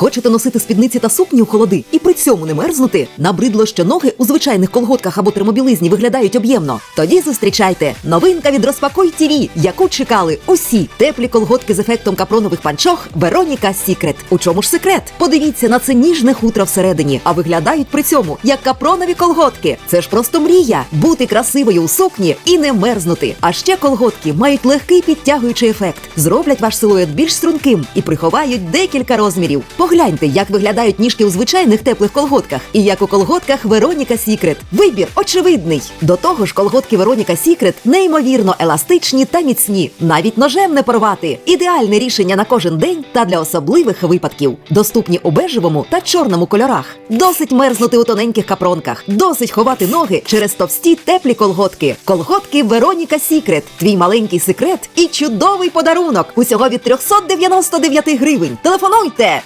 Хочете носити спідниці та сукні у холоди і при цьому не мерзнути? Набридло, що ноги у звичайних колготках або термобілизні виглядають об'ємно. Тоді зустрічайте новинка від Розпакуй ТІВІ, яку чекали усі теплі колготки з ефектом капронових панчох Вероніка Сікрет. У чому ж секрет? Подивіться на це ніжне хутро всередині, а виглядають при цьому як капронові колготки. Це ж просто мрія бути красивою у сукні і не мерзнути. А ще колготки мають легкий підтягуючий ефект, зроблять ваш силует більш струнким і приховають декілька розмірів. Погляньте, як виглядають ніжки у звичайних теплих колготках і як у колготках Вероніка Сікрет. Вибір очевидний. До того ж, колготки Вероніка Сікрет неймовірно еластичні та міцні, навіть ножем не порвати. Ідеальне рішення на кожен день та для особливих випадків. Доступні у бежевому та чорному кольорах. Досить мерзнути у тоненьких капронках, досить ховати ноги через товсті теплі колготки. Колготки Вероніка Сікрет. Твій маленький секрет і чудовий подарунок. Усього від 399 гривень. Телефонуйте!